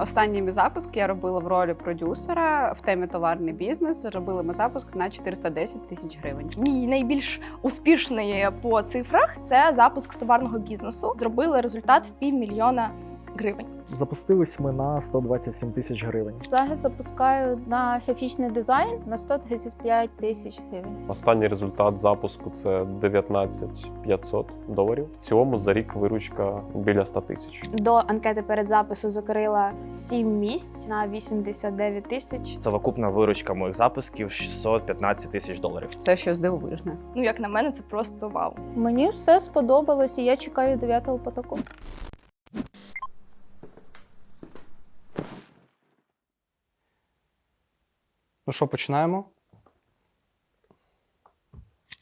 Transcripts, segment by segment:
Останній мій запуск я робила в ролі продюсера в темі товарний бізнес. Робили ми запуск на 410 тисяч гривень. Мій найбільш успішний по цифрах це запуск з товарного бізнесу. Зробили результат в півмільйона гривень. Запустились ми на 127 тисяч гривень. Зараз запускаю на графічний дизайн на 135 тисяч гривень. Останній результат запуску це 19 500 доларів. В цілому за рік виручка біля 100 тисяч. До анкети перед запису закрила 7 місць на 89 тисяч. Совокупна виручка моїх запусків 615 тисяч доларів. Це щось дивовижне. Ну як на мене, це просто вау. Мені все сподобалось, і я чекаю дев'ятого потоку. Ну що, починаємо?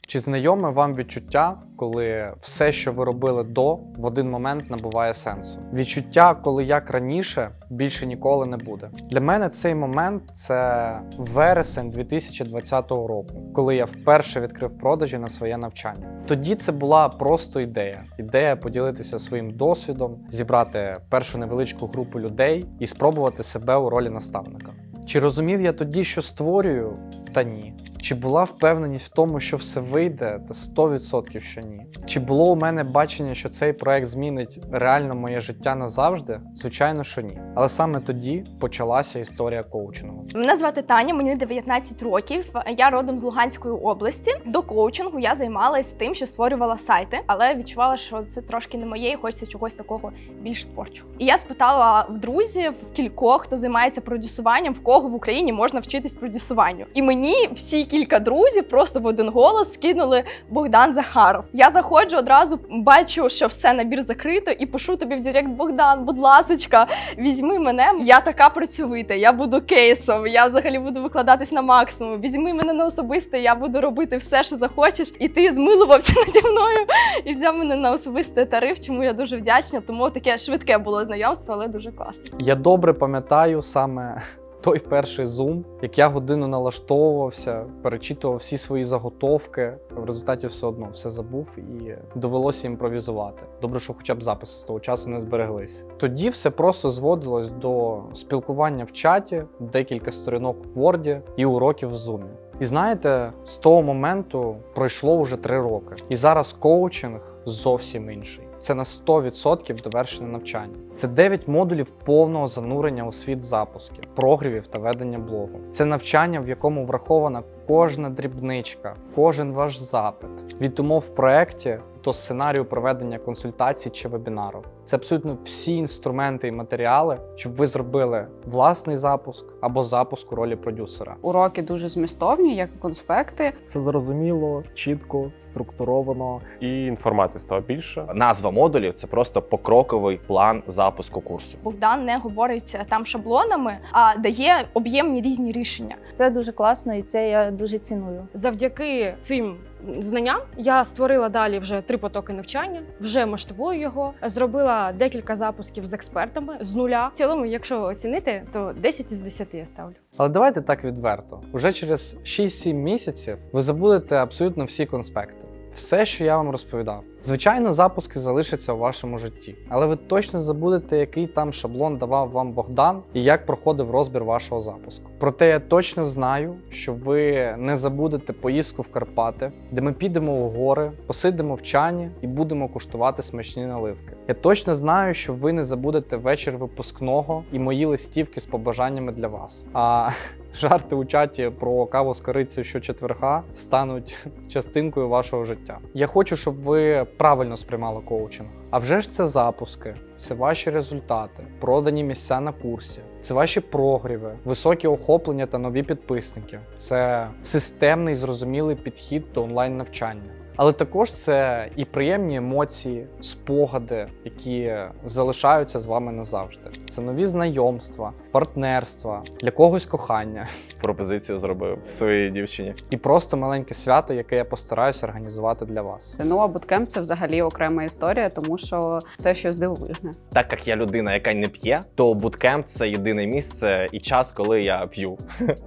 Чи знайоме вам відчуття, коли все, що ви робили до, в один момент набуває сенсу? Відчуття, коли як раніше, більше ніколи не буде. Для мене цей момент це вересень 2020 року, коли я вперше відкрив продажі на своє навчання. Тоді це була просто ідея: ідея поділитися своїм досвідом, зібрати першу невеличку групу людей і спробувати себе у ролі наставника. Чи розумів я тоді, що створюю? Та ні. Чи була впевненість в тому, що все вийде, та 100% що ні. Чи було у мене бачення, що цей проект змінить реально моє життя назавжди? Звичайно, що ні. Але саме тоді почалася історія коучингу. Мене звати Таня, мені 19 років. Я родом з Луганської області. До коучингу я займалась тим, що створювала сайти, але відчувала, що це трошки не моє, і хочеться чогось такого більш творчого. І я спитала в друзів, в кількох, хто займається продюсуванням, в кого в Україні можна вчитись продюсуванню. І мені всі кілька друзів просто в один голос скинули Богдан Захаров. Я заходжу одразу, бачу, що все набір закрито, і пишу тобі в Директ Богдан, будь ласочка, візьми мене. Я така працьовита, я буду кейсом, я взагалі буду викладатись на максимум. Візьми мене на особисте, я буду робити все, що захочеш. І ти змилувався наді мною і взяв мене на особистий тариф, чому я дуже вдячна. Тому таке швидке було знайомство, але дуже класно. Я добре пам'ятаю саме той перший зум, як я годину налаштовувався, перечитував всі свої заготовки. В результаті все одно все забув і довелося імпровізувати. Добре, що хоча б записи з того часу не збереглися. Тоді все просто зводилось до спілкування в чаті, декілька сторінок в Word і уроків в Zoom. І знаєте, з того моменту пройшло вже три роки. І зараз коучинг зовсім інший. Це на 100% довершене навчання. Це 9 модулів повного занурення у світ запусків, прогрівів та ведення блогу. Це навчання, в якому врахована кожна дрібничка, кожен ваш запит від умов в проєкті до сценарію проведення консультацій чи вебінару. Це абсолютно всі інструменти і матеріали, щоб ви зробили власний запуск або запуск у ролі продюсера. Уроки дуже змістовні, як і конспекти. Все зрозуміло, чітко, структуровано. І інформації стало більше. Назва модулів це просто покроковий план запуску курсу. Богдан не говорить там шаблонами, а дає об'ємні різні рішення. Це дуже класно, і це я дуже ціную. Завдяки цим знанням я створила далі вже три потоки навчання, вже масштабую його. Зробила декілька запусків з експертами з нуля. В цілому, якщо оцінити, то 10 із 10 я ставлю. Але давайте так відверто. Уже через 6-7 місяців ви забудете абсолютно всі конспекти. Все, що я вам розповідав. Звичайно, запуски залишаться у вашому житті, але ви точно забудете, який там шаблон давав вам Богдан і як проходив розбір вашого запуску. Проте я точно знаю, що ви не забудете поїздку в Карпати, де ми підемо у гори, посидимо в чані і будемо куштувати смачні наливки. Я точно знаю, що ви не забудете вечір випускного і мої листівки з побажаннями для вас. А жарти у чаті про каву з корицею щочетверга стануть частинкою вашого життя. Я хочу, щоб ви правильно сприймали коучинг. А вже ж це запуски, це ваші результати, продані місця на курсі, це ваші прогріви, високі охоплення та нові підписники. Це системний зрозумілий підхід до онлайн навчання. Але також це і приємні емоції, спогади, які залишаються з вами назавжди. Це нові знайомства, партнерства, для когось кохання Пропозицію зробив своїй дівчині. і просто маленьке свято, яке я постараюся організувати для вас. Ну а буткемп це взагалі окрема історія, тому що це щось дивовижне. Так як я людина, яка не п'є, то буткемп це єдине місце і час, коли я п'ю.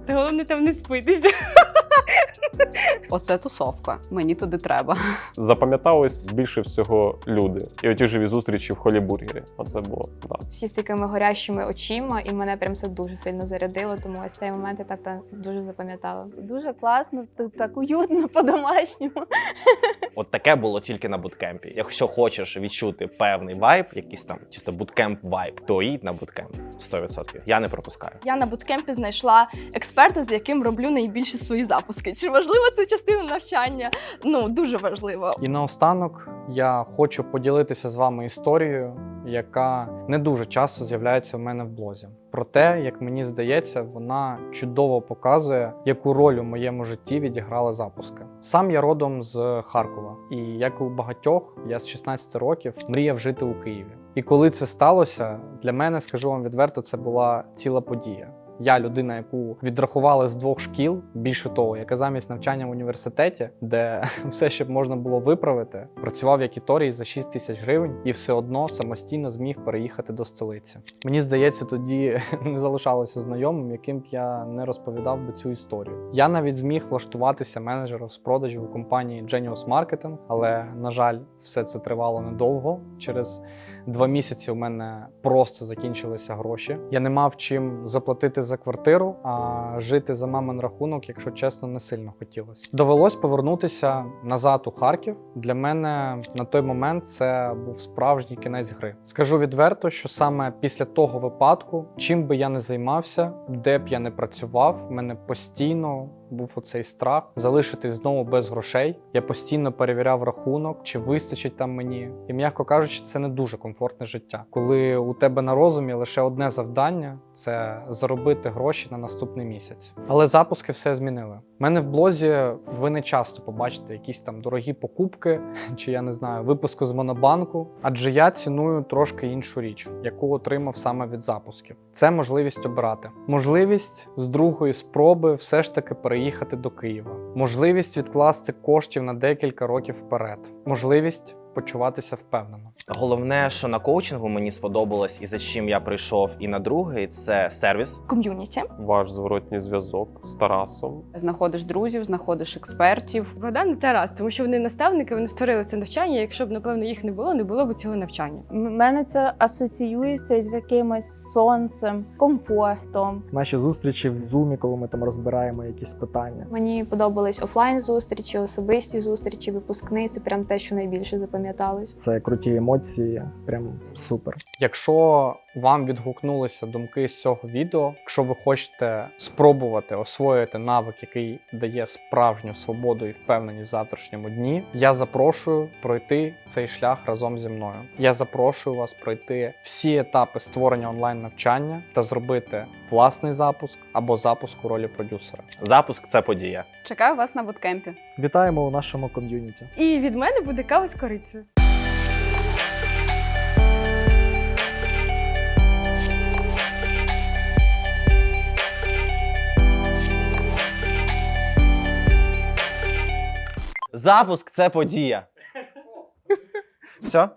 Головне там не спитися. Оце тусовка. Мені туди треба. Запам'яталось більше всього люди. І оті живі зустрічі в холібургері. Оце було да. Всі з такими горящими очима, і мене прям це дуже сильно зарядило, тому ось цей момент я так та дуже запам'ятала. Дуже класно, так уютно по-домашньому. От таке було тільки на буткемпі. Якщо хочеш відчути певний вайб, якийсь там чисто буткемп вайб, то їдь на буткемп 100%. Я не пропускаю. Я на буткемпі знайшла експерта, з яким роблю найбільші свої запуски. Чи важлива це частина навчання? Ну дуже важливо. І наостанок я хочу поділитися з вами історією, яка не дуже часто з'являється в мене в блозі. Проте, як мені здається, вона чудово показує, яку роль у моєму житті відіграли запуски. Сам я родом з Харкова, і як і у багатьох, я з 16 років мріяв жити у Києві. І коли це сталося, для мене, скажу вам відверто, це була ціла подія. Я людина, яку відрахували з двох шкіл, більше того, яка замість навчання в університеті, де все ще можна було виправити, працював як іторій за 6 тисяч гривень і все одно самостійно зміг переїхати до столиці. Мені здається, тоді не залишалося знайомим, яким б я не розповідав би цю історію. Я навіть зміг влаштуватися менеджером з продажів у компанії Genius Marketing, але на жаль, все це тривало недовго. Через два місяці у мене просто закінчилися гроші. Я не мав чим заплатити за квартиру, а жити за мамин рахунок, якщо чесно, не сильно хотілося. Довелось повернутися назад у Харків. Для мене на той момент це був справжній кінець гри. Скажу відверто, що саме після того випадку, чим би я не займався, де б я не працював, мене постійно був оцей страх залишитись знову без грошей. Я постійно перевіряв рахунок, чи вистачить там мені. І м'яко кажучи, це не дуже комфортне життя. Коли у тебе на розумі лише одне завдання це заробити гроші на наступний місяць. Але запуски все змінили. У мене в блозі ви не часто побачите якісь там дорогі покупки, чи я не знаю, випуску з монобанку. Адже я ціную трошки іншу річ, яку отримав саме від запусків. Це можливість обирати, можливість з другої спроби все ж таки переїхати до Києва, можливість відкласти коштів на декілька років вперед, можливість почуватися впевнено. Головне, що на коучингу мені сподобалось, і за чим я прийшов, і на другий це сервіс. Ком'юніті. Ваш зворотній зв'язок з Тарасом. Знаходиш друзів, знаходиш експертів. Богдан і Тарас, тому що вони наставники, вони створили це навчання. Якщо б, напевно, їх не було, не було б цього навчання. У мене це асоціюється з якимось сонцем, комфортом. Наші зустрічі в зумі, коли ми там розбираємо якісь питання. Мені подобались офлайн зустрічі, особисті зустрічі, випускни. Це прям те, що найбільше запам'яталось. Це круті емоції, прям супер. Якщо вам відгукнулися думки з цього відео, якщо ви хочете спробувати освоїти навик, який дає справжню свободу і впевненість в завтрашньому дні, я запрошую пройти цей шлях разом зі мною. Я запрошую вас пройти всі етапи створення онлайн навчання та зробити власний запуск або запуск у ролі продюсера. Запуск це подія. Чекаю вас на буткемпі. Вітаємо у нашому ком'юніті. І від мене буде кава з корицею. Запуск це подія. Все?